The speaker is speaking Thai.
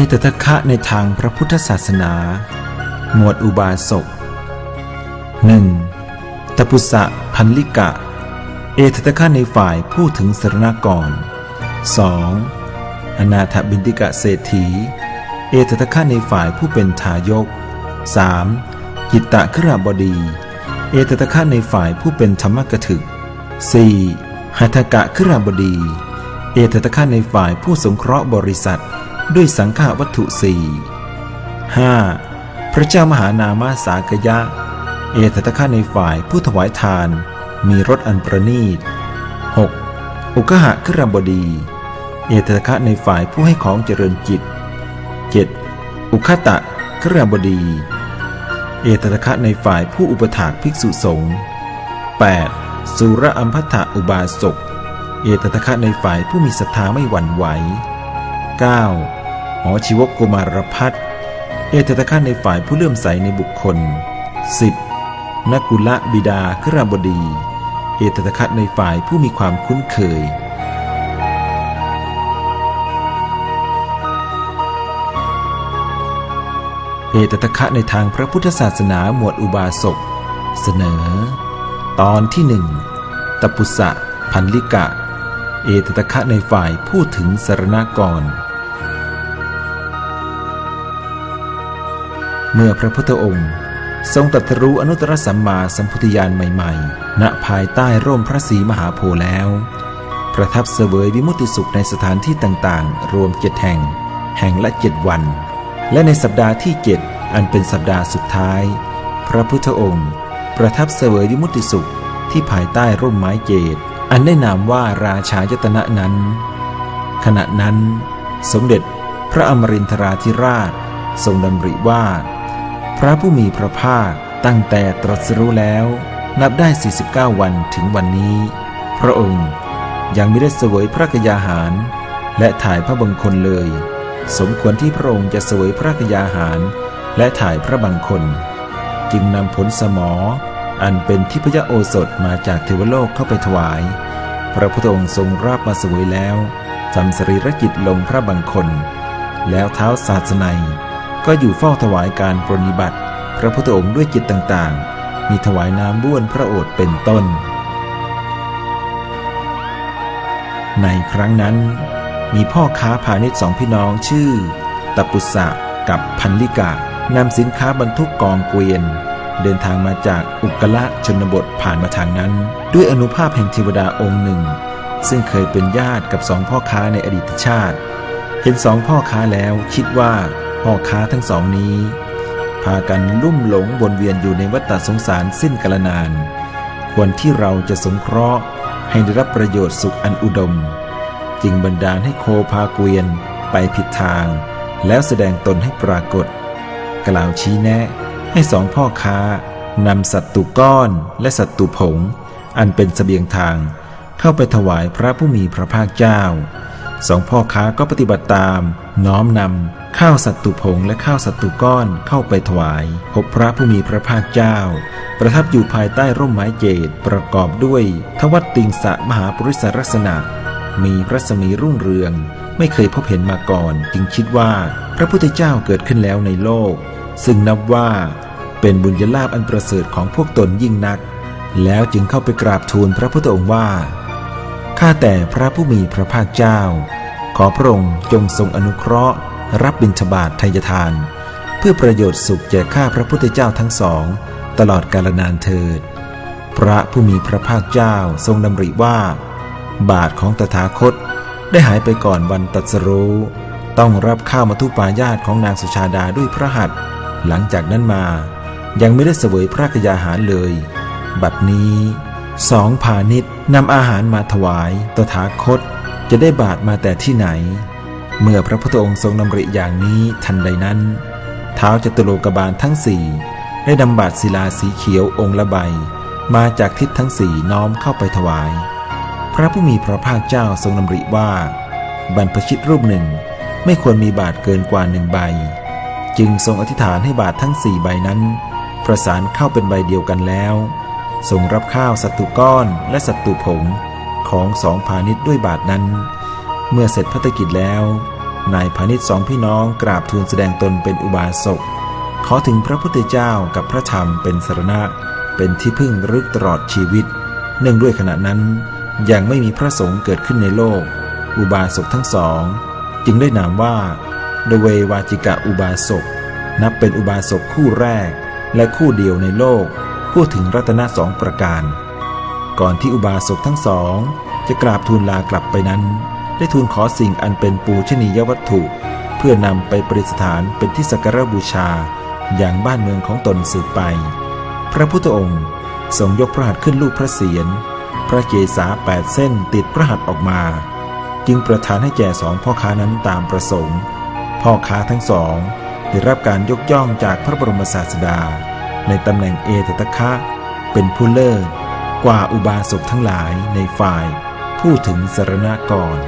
ตตะคะในทางพระพุทธศาสนา หมวดอุบาสก 1. ตปุสะพันลิกะ เอตตะคะในฝ่ายผู้ถึงสรณกร 2. อนาถบินติกะเศรษฐี เอตตะคะในฝ่ายผู้เป็นทายก 3. กิตตะคราบดี เอตตะคะในฝ่ายผู้เป็นธรรมกถึก 4. หัตถกะคราบดี เอตตะคะในฝ่ายผู้สงเคราะห์บริษัท ด้วยสังฆาวัตถุสี่ 5. พระเจ้ามหานามาสากยะ เอตตะคะในฝ่ายผู้ถวายทาน มีรสอันประณีต 6. อุกหะครบดี เอตตะคะในฝ่ายผู้ให้ของเจริญจิต 7. อุคตะครบดี เอตตะคะในฝ่ายผู้อุปถากภิกษุสงฆ์ 8. สุรอัมพัทธอุบาสก เอตตะคะในฝ่ายผู้มีศรัทธาไม่หวั่นไหว 9. หอชีวกโกมารพัฒน์เอตตะคะในฝ่ายผู้เลื่อมใสในบุคคล 10. นกุละบิดาคราบดี เอตตะคะในฝ่ายผู้มีความคุ้นเคย เอตตะคะในทางพระพุทธศาสนาหมวดอุบาสก เสนอ ตอนที่หนึ่งตปุสะพันลิกะ เอตตะคะในฝ่ายพูดถึงสารณกร เมื่อพระพุทธองค์ ทรงตรัสรู้อนุตตรสัมมาสัมพุทธญาณใหม่ๆ ณภายใต้ร่มพระศรีมหาโพธิ์แล้ว ประทับเสวยวิมุติสุขในสถานที่ต่างๆ รวมเจ็ดแห่ง แห่งละเจ็ดวัน และในสัปดาห์ที่เจ็ดอันเป็นสัปดาห์สุดท้าย พระพุทธองค์ ประทับเสวยวิมุตติสุขที่ภายใต้ร่มไม้เจดอันได้นามว่าราชายตนะนั้น ขณะนั้น สมเด็จพระอมรินทราธิราช ทรงดำริว่า พระผู้มีพระภาคตั้งแต่ตรัสรู้แล้ว นับได้ 49 วันถึงวันนี้ พระองค์ยังไม่ได้เสวยพระกยาหาร และถ่ายพระบังคลเลย สมควรที่พระองค์จะเสวยพระกยาหาร และถ่ายพระบังคล จึงนำผลสมอ อันเป็นทิพยโอสถมาจากเทวโลกเข้าไปถวาย พระพุทธองค์ทรงราบมาเสวยแล้วจำสรีรกิจลงพระบังคล แล้วเท้าศาสนัย ก็อยู่เฝ้าถวายการปรนิบัติ พระพุทธองค์ด้วยจิตต่างๆ มีถวายน้ำบ้วนพระโอษฐ์เป็นต้น ในครั้งนั้น มีพ่อค้าพาณิชย์สองพี่น้องชื่อ ตปุสะกับพันลิกะนำสินค้าบรรทุกกองเกวียน เดินทางมาจากอุกละชนบทผ่านมาทางนั้น ด้วยอนุภาพแห่งเทวดาองค์หนึ่ง ซึ่งเคยเป็นญาติกับสองพ่อค้าในอดีตชาติ เห็นสองพ่อค้าแล้วคิดว่า พ่อค้าทั้งสองนี้ พากันลุ่มหลงวนเวียนอยู่ในวัฏสงสารสิ้นกาลนาน ควรที่เราจะสงเคราะห์ให้ได้รับประโยชน์สุขอันอุดม จึงบันดาลให้โคพาเกวียนไปผิดทาง แล้วแสดงตนให้ปรากฏ กล่าวชี้แนะให้สองพ่อค้านำสัตตุก้อนและสัตตุผง อันเป็นเสบียงทางเข้าไปถวายพระผู้มีพระภาคเจ้า สองพ่อค้าก็ปฏิบัติตาม น้อมนำข้าวสัตว์ตุผงและข้าวสัตว์ตุก้อนเข้าไปถวายพบพระผู้มีพระภาคเจ้า ประทับอยู่ภายใต้ร่มไม้เจดประกอบด้วย ทวัตติงสะมหาปริศลักษณะ มีพระสมีรุ่งเรือง ไม่เคยพบเห็นมาก่อน จึงคิดว่าพระพุทธเจ้าเกิดขึ้นแล้วในโลก ซึ่งนับว่าเป็นบุญญาลาภอันประเสริฐของพวกตนยิ่งนัก แล้วจึงเข้าไปกราบทูลพระพุทธองค์ว่าข้าแต่พระผู้มีพระภาคเจ้า ขอพระองค์จงทรงอนุเคราะห์ รับบิณฑบาตทยทาน เพื่อประโยชน์สุขแก่ข้าพระพุทธเจ้าทั้งสอง ตลอดกาลนานเถิด พระผู้มีพระภาคเจ้าทรงดำริว่า บาทของตถาคตได้หายไปก่อนวันตรัสรู้ต้องรับข้าวมาทุปายาตของนางสุชาดาด้วยพระหัตถ์หลังจากนั้นมา ยังไม่ได้เสวยพระกยาหารเลย บัดนี้สองพาณิชย์นำอาหารมาถวายตถาคต จะได้บาทมาแต่ที่ไหน เมื่อพระพุทธองค์ทรงดำริอย่างนี้ทันใดนั้น เท้าจตุโลกบาลทั้งสี่ได้นำบาทศิลาสีเขียวองค์ละใบ มาจากทิศทั้งสี่น้อมเข้าไปถวาย พระผู้มีพระภาคเจ้าทรงดำริว่า บรรพชิตรูปหนึ่งไม่ควรมีบาทเกินกว่าหนึ่งใบ จึงทรงอธิษฐานให้บาททั้งสี่ใบนั้น ประสานเข้าเป็นใบเดียวกันแล้วทรงรับข้าวสัตตุก้อนและสัตตุผง ของสองพาณิชย์ด้วยบาทนั้น เมื่อเสร็จพัฒกิจแล้ว นายพาณิชย์สองพี่น้องกราบทูลแสดงตนเป็นอุบาสกขอถึงพระพุทธเจ้ากับพระธรรมเป็นสรณะ เป็นที่พึ่งรึกตลอดชีวิต เนื่องด้วยขณะนั้นยังไม่มีพระสงฆ์เกิดขึ้นในโลก อุบาสกทั้งสอง จึงได้นามว่าเดเววาจิกะอุบาสกนับเป็นอุบาสกคู่แรกและคู่เดียวในโลก พูดถึงรัตนสองประการ ก่อนที่อุบาสกทั้งสอง จะกราบทูลลากลับไปนั้น ได้ทูลขอสิ่งอันเป็นปูชนียวัตถุ เพื่อนำไปประดิษฐานเป็นที่สักการบูชา อย่างบ้านเมืองของตนสืบไป พระพุทธองค์ทรงยกพระหัตถ์ขึ้นลูกพระเศียรพระเกศาแปดเส้นติดพระหัตถ์ออกมา จึงประทานให้แก่สองพ่อค้านั้นตามประสงค์ พ่อค้าทั้งสองได้รับการยกย่องจากพระบรมศาสดา ในตำแหน่งเอตตะคะ เป็นผู้เลิศ กว่าอุบาสกทั้งหลายในฝ่าย ผู้ถึงสรณกร